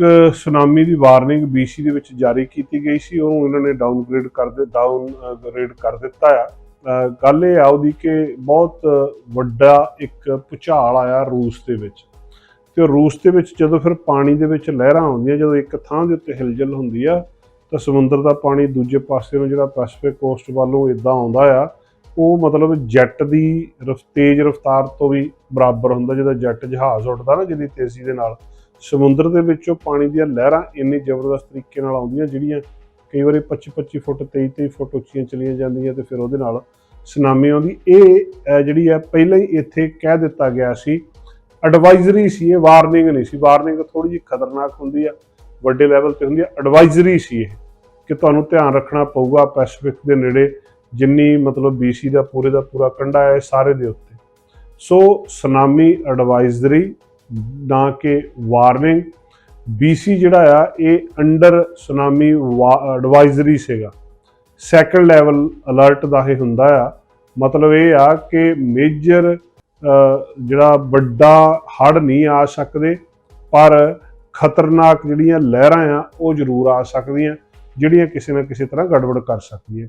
ਇੱਕ ਸੁਨਾਮੀ ਦੀ warning BC ਦੇ ਵਿੱਚ ਜਾਰੀ ਕੀਤੀ ਗਈ ਸੀ। ਉਹਨੂੰ ਇਹਨਾਂ ਨੇ ਡਾਊਨਗ੍ਰੇਡ ਕਰ ਦੇ ਡਾਊਨ ਗ੍ਰੇਡ ਕਰ ਦਿੱਤਾ ਆ। ਗੱਲ ਇਹ ਆ ਉਹਦੀ ਕਿ ਬਹੁਤ ਵੱਡਾ ਇੱਕ ਭੁਚਾਲ ਆਇਆ ਰੂਸ ਦੇ ਵਿੱਚ। ਤੇ ਰੂਸ ਦੇ ਵਿੱਚ ਜਦੋਂ ਫਿਰ ਪਾਣੀ ਦੇ ਵਿੱਚ ਲਹਿਰਾਂ ਆਉਂਦੀਆਂ, ਜਦੋਂ ਇੱਕ ਥਾਂ ਦੇ ਉੱਤੇ ਹਿਲਜੁਲ ਹੁੰਦੀ ਆ, ਤਾਂ ਸਮੁੰਦਰ ਦਾ ਪਾਣੀ ਦੂਜੇ ਪਾਸੇ ਨੂੰ ਜਿਹੜਾ ਪੈਸੀਫਿਕ ਕੋਸਟ ਵੱਲੋਂ ਇਦਾਂ ਆਉਂਦਾ ਆ, ਉਹ ਮਤਲਬ ਜੈਟ ਦੀ ਰਫ, ਤੇਜ਼ ਰਫ਼ਤਾਰ ਤੋਂ ਵੀ ਬਰਾਬਰ ਹੁੰਦਾ ਜਦੋਂ ਜੈਟ ਜਹਾਜ਼ ਉੱਡਦਾ ਨਾ, ਜਿਹਦੀ ਤੇਜ਼ੀ ਦੇ ਨਾਲ। ਸਮੁੰਦਰ ਦੇ ਵਿੱਚੋਂ ਪਾਣੀ ਦੀਆਂ ਲਹਿਰਾਂ ਇੰਨੀ ਜ਼ਬਰਦਸਤ ਤਰੀਕੇ ਨਾਲ ਆਉਂਦੀਆਂ, ਜਿਹੜੀਆਂ ਕਈ ਵਾਰੀ 25-25 ਫੁੱਟ 23-23 ਫੁੱਟ ਉੱਚੀਆਂ ਚਲੀਆਂ ਜਾਂਦੀਆਂ ਤੇ ਫਿਰ ਉਹਦੇ ਨਾਲ ਸੁਨਾਮੀ ਆਉਂਦੀ। ਇਹ ਜਿਹੜੀ ਹੈ, ਪਹਿਲਾਂ ਹੀ ਇੱਥੇ ਕਹਿ ਦਿੱਤਾ ਗਿਆ ਸੀ ਐਡਵਾਈਜ਼ਰੀ ਸੀ, ਇਹ ਵਾਰਨਿੰਗ ਨਹੀਂ ਸੀ। ਵਾਰਨਿੰਗ ਥੋੜੀ ਜਿਹੀ ਖਤਰਨਾਕ ਹੁੰਦੀ ਆ, ਵੱਡੇ ਲੈਵਲ ਤੇ ਹੁੰਦੀ ਆ ਐਡਵਾਈਜ਼ਰੀ ਸੀ ਇਹ ਕਿ ਤੁਹਾਨੂੰ ਧਿਆਨ ਰੱਖਣਾ ਪਊਗਾ ਪੈਸੀਫਿਕ ਦੇ ਨੇੜੇ, ਜਿੰਨੀ ਮਤਲਬ BC ਦਾ ਪੂਰੇ ਦਾ ਪੂਰਾ ਕੰਢਾ ਹੈ ਸਾਰੇ ਦੇ ਉੱਤੇ। ਸੋ ਸੁਨਾਮੀ ਐਡਵਾਈਜ਼ਰੀ ਨਾ ਕਿ ਵਾਰਨਿੰਗ BC ਜਿਹੜਾ ਆ, ਇਹ ਅੰਡਰ ਸੁਨਾਮੀ ਐਡਵਾਈਜ਼ਰੀ ਸੀਗਾ। ਸੈਕੰਡ ਲੈਵਲ ਅਲਰਟ ਦਾ ਇਹ ਹੁੰਦਾ ਆ। ਮਤਲਬ ਇਹ ਆ ਕਿ ਮੇਜਰ ਜਿਹੜਾ ਵੱਡਾ ਹੜ ਨਹੀਂ ਆ ਸਕਦੇ, ਪਰ ਖਤਰਨਾਕ ਜਿਹੜੀਆਂ ਲਹਿਰਾਂ ਆ, ਉਹ ਜ਼ਰੂਰ ਆ ਸਕਦੀਆਂ, ਜਿਹੜੀਆਂ ਕਿਸੇ ਨਾ ਕਿਸੇ ਤਰ੍ਹਾਂ ਗੜਬੜ ਕਰ ਸਕਦੀਆਂ।